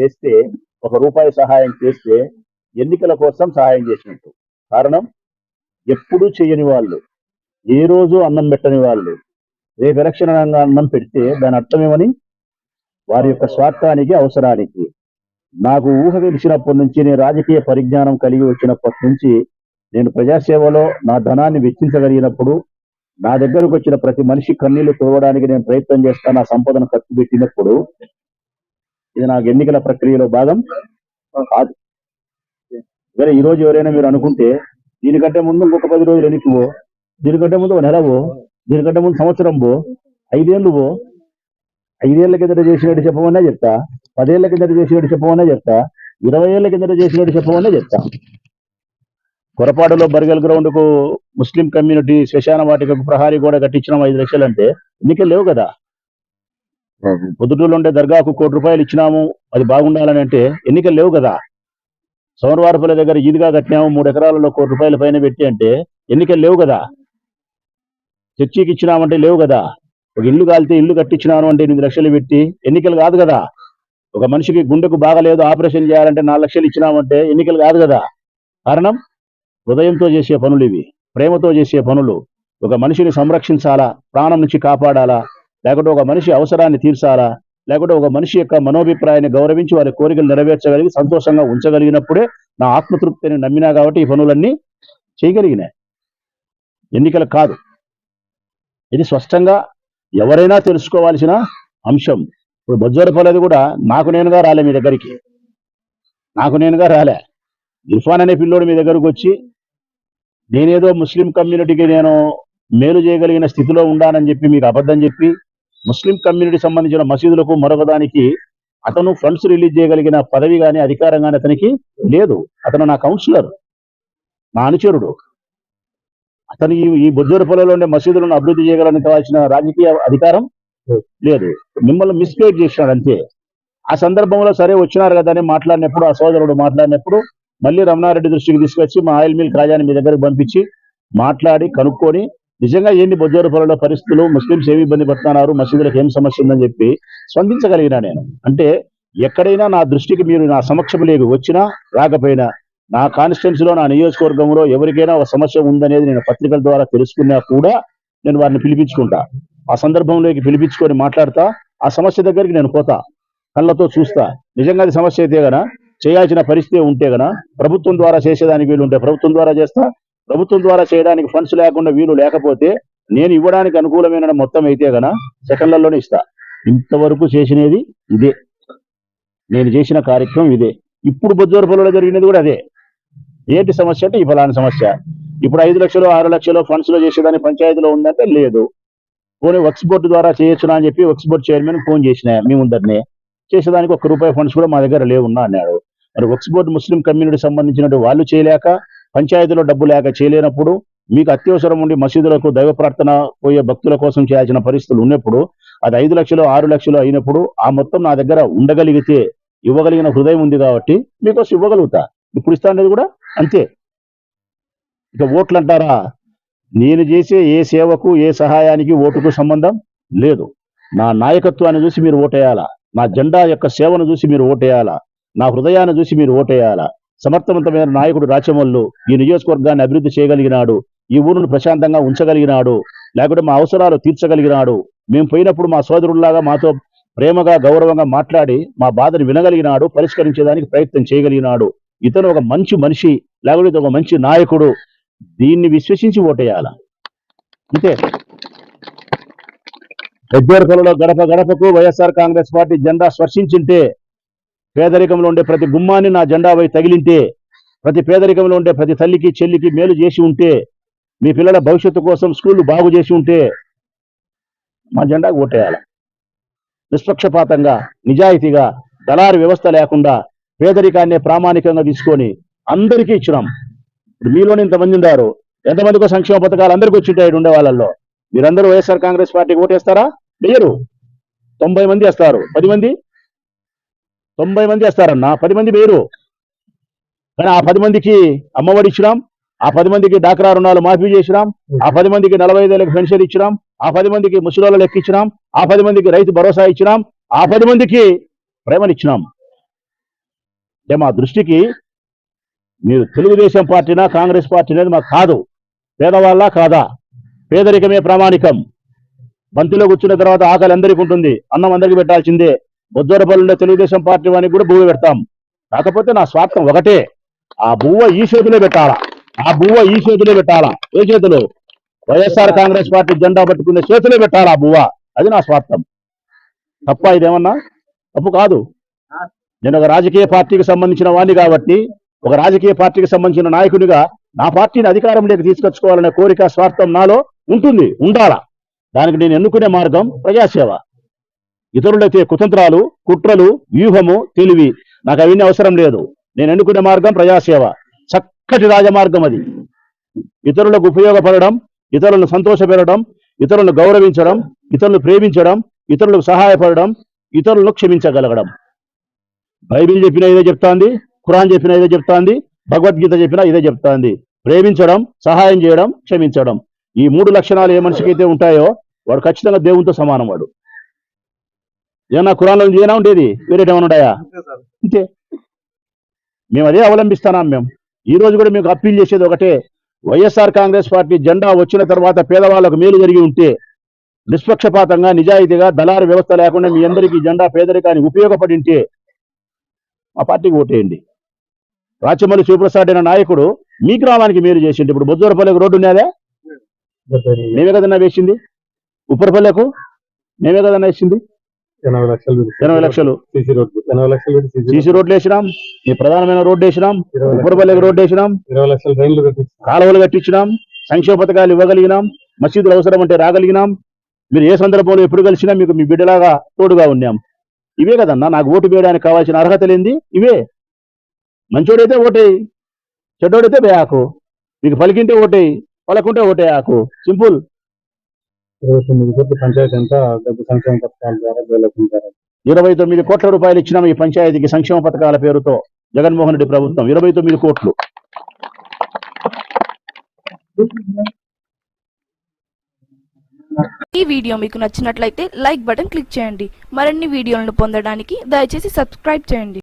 చేస్తే ఒక రూపాయి సహాయం చేస్తే ఎన్నికల కోసం సహాయం చేసినట్టు. కారణం ఎప్పుడూ చేయని వాళ్ళు ఏ రోజు అన్నం పెట్టని వాళ్ళు రేపు ఎలక్షన్ అన్నం పెడితే దాని అర్థమేమని వారి యొక్క స్వార్థానికి అవసరానికి. నాకు ఊహ తెలిసినప్పటి నుంచి నేను రాజకీయ పరిజ్ఞానం కలిగి వచ్చినప్పటి నుంచి నేను ప్రజాసేవలో నా ధనాన్ని వెచ్చించగలిగినప్పుడు నా దగ్గరకు వచ్చిన ప్రతి మనిషి కన్నీళ్ళు తోవడానికి నేను ప్రయత్నం చేస్తాను నా సంపదను ఖర్చు పెట్టినప్పుడు ఇది నాకు ఎన్నికల ప్రక్రియలో భాగం. కాదు. వేరే ఈ రోజు ఎవరైనా మీరు అనుకుంటే దీనికంటే ముందు ఇంకొక పది రోజులు ఎన్నికవో దీనికంటే ముందు ఒక నెలవో దీనికంటే ముందు సంవత్సరం పో ఐదేళ్ళు పో ఐదేళ్ళ కిందట చేసినట్టు చెప్పమన్నా చెప్తా పదేళ్ళ కిందట చేసినట్టు చెప్పమన్నా చెప్తా ఇరవై ఏళ్ళ కిందట చేసినట్టు చెప్పమన్నా చెప్తా. కొరపాడులో బర్గల్ గ్రౌండ్కు ముస్లిం కమ్యూనిటీ శ్మశాన వాటికకు ప్రహారీ కూడా కట్టించడం ఐదు లక్షలు అంటే ఎన్నికలు లేవు కదా. పొద్దుటూరులో ఉండే దర్గాకు కోటి రూపాయలు ఇచ్చినాము అది బాగుండాలని అంటే ఎన్నికలు లేవు కదా. సోమవారపల్లి దగ్గర ఈదిగా కట్టినాము మూడు ఎకరాలలో కోటి రూపాయల పైన పెట్టి అంటే ఎన్నికలు లేవు కదా. చర్చికి ఇచ్చినామంటే లేవు కదా. ఒక ఇల్లు కాలితే ఇల్లు కట్టించినాను అంటే ఎనిమిది లక్షలు పెట్టి ఎన్నికలు కాదు కదా. ఒక మనిషికి గుండెకు బాగలేదు ఆపరేషన్ చేయాలంటే నాలుగు లక్షలు ఇచ్చినామంటే ఎన్నికలు కాదు కదా. కారణం? హృదయంతో చేసే పనులు ఇవి ప్రేమతో చేసే పనులు. ఒక మనిషిని సంరక్షించాలా ప్రాణం నుంచి కాపాడాలా? లేకుంటే ఒక మనిషి అవసరాన్ని తీర్చాలా? లేకుంటే ఒక మనిషి యొక్క మనోభిప్రాయాన్ని గౌరవించి వారి కోరికలు నెరవేర్చగలిగి సంతోషంగా ఉంచగలిగినప్పుడే నా ఆత్మతృప్తిని నమ్మినా కాబట్టి ఈ పనులన్నీ చేయగలిగినాయి. ఎన్నికలు కాదు. ఇది స్పష్టంగా ఎవరైనా తెలుసుకోవాల్సిన అంశం. ఇప్పుడు బొజ్జోరపల్లిది కూడా నాకు నేనుగా రాలే మీ దగ్గరికి. నాకు నేనుగా రాలే. ఇర్ఫాన్ అనే పిల్లోడు మీ దగ్గరకు వచ్చి నేనేదో ముస్లిం కమ్యూనిటీకి నేను మేలు చేయగలిగిన స్థితిలో ఉండానని చెప్పి మీకు అబద్ధం చెప్పి ముస్లిం కమ్యూనిటీ సంబంధించిన మసీదులకు మరొకదానికి అతను ఫండ్స్ రిలీజ్ చేయగలిగిన పదవి కానీ అధికారం కానీ అతనికి లేదు. అతను నా కౌన్సిలర్ నా అనుచరుడు. అతను ఈ ఈ పొలంలో ఉండే మసీదులను అభివృద్ధి చేయగలని కావాల్సిన రాజకీయ అధికారం లేదు. మిమ్మల్ని మిస్గైడ్ చేసినాడు అంతే. ఆ సందర్భంలో సరే వచ్చినారు కదా అని మాట్లాడినప్పుడు ఆ సోదరుడు మాట్లాడినప్పుడు మళ్ళీ రమణారెడ్డి దృష్టికి తీసుకొచ్చి మా ఆయిల్ మిల్ రాజాని మీ దగ్గరకు పంపించి మాట్లాడి కనుక్కొని నిజంగా ఏంది బొజ్జోరపల్లిలో పరిస్థితులు? ముస్లింస్ ఏమి ఇబ్బంది పడుతున్నారు? మసీదులకు ఏం సమస్య ఉందని చెప్పి స్పందించగలిగినా నేను. అంటే ఎక్కడైనా నా దృష్టికి మీరు నా సమక్షం లేకు వచ్చినా రాకపోయినా నా కాన్స్టిట్యున్సీలో నా నియోజకవర్గంలో ఎవరికైనా ఒక సమస్య ఉందనేది నేను పత్రికల ద్వారా తెలుసుకున్నా కూడా నేను వారిని పిలిపించుకుంటా. ఆ సందర్భంలోకి పిలిపించుకొని మాట్లాడతా. ఆ సమస్య దగ్గరికి నేను పోతా. కళ్ళతో చూస్తా. నిజంగా అది సమస్య అయితే గనా? చేయాల్సిన పరిస్థితి ఉంటే గన? ప్రభుత్వం ద్వారా చేసేదానికి వీలు ఉంటే ప్రభుత్వం ద్వారా చేస్తా. ప్రభుత్వం ద్వారా చేయడానికి ఫండ్స్ లేకుండా వీలు లేకపోతే నేను ఇవ్వడానికి అనుకూలమైన మొత్తం అయితే గన సెకండ్లలోనే ఇస్తా. ఇంతవరకు చేసినది ఇదే. నేను చేసిన కార్యక్రమం ఇదే. ఇప్పుడు బొజ్జోరపల్లిలో జరిగినది కూడా అదే. ఏంటి సమస్య అంటే ఈ ఫలాని సమస్య. ఇప్పుడు ఐదు లక్షలు ఆరు లక్షలు ఫండ్స్లో చేసేదాని పంచాయతీలో ఉందంటే లేదు. పోనీ వక్స్ బోర్డు ద్వారా చేయొచ్చునా అని చెప్పి వక్స్ బోర్డు చైర్మన్ ఫోన్ చేసిన మేముందరిని చేసేదానికి ఒక్క రూపాయి ఫండ్స్ కూడా మా దగ్గర లేవున్నా అన్నాడు. మరి వక్స్ బోర్డు ముస్లిం కమ్యూనిటీ సంబంధించినట్టు వాళ్ళు చేయలేక పంచాయతీలో డబ్బు లేక చేయలేనప్పుడు మీకు అత్యవసరం ఉండి మసీదులకు దైవ ప్రార్థన పోయే భక్తుల కోసం చేయాల్సిన పరిస్థితులు ఉన్నప్పుడు అది ఐదు లక్షలు ఆరు లక్షలు అయినప్పుడు ఆ మొత్తం నా దగ్గర ఉండగలిగితే ఇవ్వగలిగిన హృదయం ఉంది కాబట్టి మీకోసం ఇవ్వగలుగుతా. ఇప్పుడు ఇస్తా అనేది కూడా అంతే. ఇక ఓట్లు అంటారా? నేను చేసే ఏ సేవకు ఏ సహాయానికి ఓటుకు సంబంధం లేదు. నా నాయకత్వాన్ని చూసి మీరు ఓటేయాలా? నా జెండా యొక్క సేవను చూసి మీరు ఓటేయాలా? నా హృదయాన్ని చూసి మీరు ఓటేయాలా? సమర్థవంతమైన నాయకుడు రాచమల్లు ఈ నియోజకవర్గాన్ని అభివృద్ధి చేయగలిగినాడు ఈ ఊరును ప్రశాంతంగా ఉంచగలిగినాడు లేకుంటే మా అవసరాలు తీర్చగలిగినాడు. మేము పోయినప్పుడు మా సోదరుల్లాగా మాతో ప్రేమగా గౌరవంగా మాట్లాడి మా బాధను వినగలిగినాడు పరిష్కరించేదానికి ప్రయత్నం చేయగలిగినాడు. ఇతను ఒక మంచి మనిషి లేకపోతే ఒక మంచి నాయకుడు. దీన్ని విశ్వసించి ఓటేయాల. అంతే. ఎద్దరు గడప గడపకు వైఎస్ఆర్ కాంగ్రెస్ పార్టీ జెండా స్పర్శించింటే పేదరికంలో ఉండే ప్రతి గుమ్మాన్ని నా జెండా పై తగిలింటే ప్రతి పేదరికంలో ఉండే ప్రతి తల్లికి చెల్లికి మేలు చేసి ఉంటే మీ పిల్లల భవిష్యత్తు కోసం స్కూళ్ళు బాగు చేసి ఉంటే మా జెండాకు ఓటేయాలి. నిష్పక్షపాతంగా నిజాయితీగా దళారి వ్యవస్థ లేకుండా పేదరికాన్ని ప్రామాణికంగా తీసుకొని అందరికీ ఇచ్చినాం. ఇప్పుడు మీలోనే ఇంతమంది ఉన్నారు ఎంతమందికో సంక్షేమ పథకాలు అందరికీ వచ్చింటాయి ఉండే వాళ్ళల్లో. మీరందరూ వైఎస్ఆర్ కాంగ్రెస్ పార్టీకి ఓటేస్తారా? లేరు. తొంభై మంది వేస్తారు. పది మంది? తొంభై మంది వేస్తారన్న. పది మంది వేరు కానీ ఆ పది మందికి అమ్మఒడి ఇచ్చినాం. ఆ పది మందికి డాక్రా రుణాలు మాఫీ చేసినాం. ఆ పది మందికి నలభై ఐదేళ్ళకి పెన్షన్ ఇచ్చినాం. ఆ పది మందికి ముసలోళ్ళ లెక్క ఇచ్చినాం. ఆ పది మందికి రైతు భరోసా ఇచ్చినాం. ఆ పది మందికి ప్రేమనిచ్చినాం అంటే మా దృష్టికి మీరు తెలుగుదేశం పార్టీనా కాంగ్రెస్ పార్టీ అనేది మాకు కాదు. పేదవాళ్ళ కాదా? పేదరికమే ప్రామాణికం. బంతిలో కూర్చున్న తర్వాత ఆకలి అందరికీ ఉంటుంది. అన్నం అందరికీ పెట్టాల్సిందే. బొజ్జరపల్లిలో తెలుగుదేశం పార్టీ వానికి కూడా బువ్వ పెడతాం. కాకపోతే నా స్వార్థం ఒకటే. ఆ బువ్వ ఈ చేతిలో పెట్టాలా? ఆ బువ్వ ఈ చేతిలో పెట్టాలా? ఏ చేతిలో? వైఎస్ఆర్ కాంగ్రెస్ పార్టీ జెండా పట్టుకునే చేతిలో పెట్టాలా బువ్వ? అది నా స్వార్థం. తప్ప ఇదేమన్నా? తప్పు కాదు. నేను ఒక రాజకీయ పార్టీకి సంబంధించిన వాణ్ణి కాబట్టి ఒక రాజకీయ పార్టీకి సంబంధించిన నాయకునిగా నా పార్టీని అధికారంలోకి తీసుకొచ్చుకోవాలనే కోరిక స్వార్థం నాలో ఉంటుంది. ఉండాలా? దానికి నేను ఎన్నుకునే మార్గం ప్రజాసేవ. ఇతరులైతే కుతంత్రాలు కుట్రలు వ్యూహము తెలివి. నాకు అవన్నీ అవసరం లేదు. నేను ఎన్నుకునే మార్గం ప్రజాసేవ. చక్కటి రాజమార్గం అది. ఇతరులకు ఉపయోగపడడం ఇతరులను సంతోషపెట్టడం ఇతరులను గౌరవించడం ఇతరులను ప్రేమించడం ఇతరులకు సహాయపడడం ఇతరులను క్షమించగలగడం. బైబిల్ చెప్పిన ఇదే చెప్తాంది ఖురాన్ చెప్పిన ఇదే చెప్తాంది భగవద్గీత చెప్పిన ఇదే చెప్తాంది. ప్రేమించడం సహాయం చేయడం క్షమించడం. ఈ మూడు లక్షణాలు ఏ మనిషికైతే ఉంటాయో వాడు ఖచ్చితంగా దేవునితో సమానం వాడు. ఏమన్నా ఖురాన్లో ఏనా ఉండేది? వేరేటేమైనా ఉన్నాయా అంతే మేము అదే అవలంబిస్తున్నాం మేము. ఈ రోజు కూడా మీకు అప్పీల్ చేసేది ఒకటే. వైఎస్ఆర్ కాంగ్రెస్ పార్టీ జెండా వచ్చిన తర్వాత పేదవాళ్ళకు మేలు జరిగి ఉంటే నిష్పక్షపాతంగా నిజాయితీగా దళారు వ్యవస్థ లేకుండా మీ అందరికీ జెండా పేదరికానికి ఉపయోగపడి ఉంటే మా పార్టీకి ఓటేయండి. రాచమల్లి శివప్రసాద్ అనే నాయకుడు మీ గ్రామానికి మేలు చేసిండు. ఇప్పుడు బొజ్జూరపల్లికి రోడ్డు ఉన్నదే మేమే కదన్నా వేసింది? ఉప్పరపల్లెకు? మేమే కదన్నా వేసింది? ఎనభై లక్షలు ఎనభై లక్షలు. సీసీ ఎనభై లక్షలు రోడ్లు వేసినాం. ఈ ప్రధానమైన రోడ్డు వేసినాం. ఉప్పరపల్లికి రోడ్డు వేసినాం. ఇరవై లక్షల రైళ్ళు కట్టించి కాలువలు కట్టించినాం. సంక్షేమ పథకాలు ఇవ్వగలిగినాం. మసీదులు అవసరం అంటే రాగలిగినాం. మీరు ఏ సందర్భంలో ఎప్పుడు కలిసినా మీకు మీ బిడ్డలాగా తోడుగా ఉన్నాం. ఇవే కదన్నా నాకు ఓటు వేయడానికి కావాల్సిన అర్హత లేనిది ఇవే. మంచోడైతే ఓటేయి. చెడ్డోడైతే బేయాకు మీకు పలికింటే ఓటేయి. పలకుంటే ఓటేయాకు సింపుల్. ఇరవై తొమ్మిది కోట్ల పంచాయతీ అంతా డబ్బు సంక్షేమ పథకాల ద్వారా ద్వారా ఇరవై తొమ్మిది కోట్ల రూపాయలు ఇచ్చినాం ఈ పంచాయతీకి సంక్షేమ పథకాల పేరుతో జగన్మోహన్ రెడ్డి ప్రభుత్వం ఇరవై తొమ్మిది కోట్లు. ఈ వీడియో మీకు నచ్చినట్లయితే లైక్ బటన్ క్లిక్ చేయండి. మరిన్ని వీడియోలను పొందడానికి దయచేసి సబ్స్క్రైబ్ చేయండి.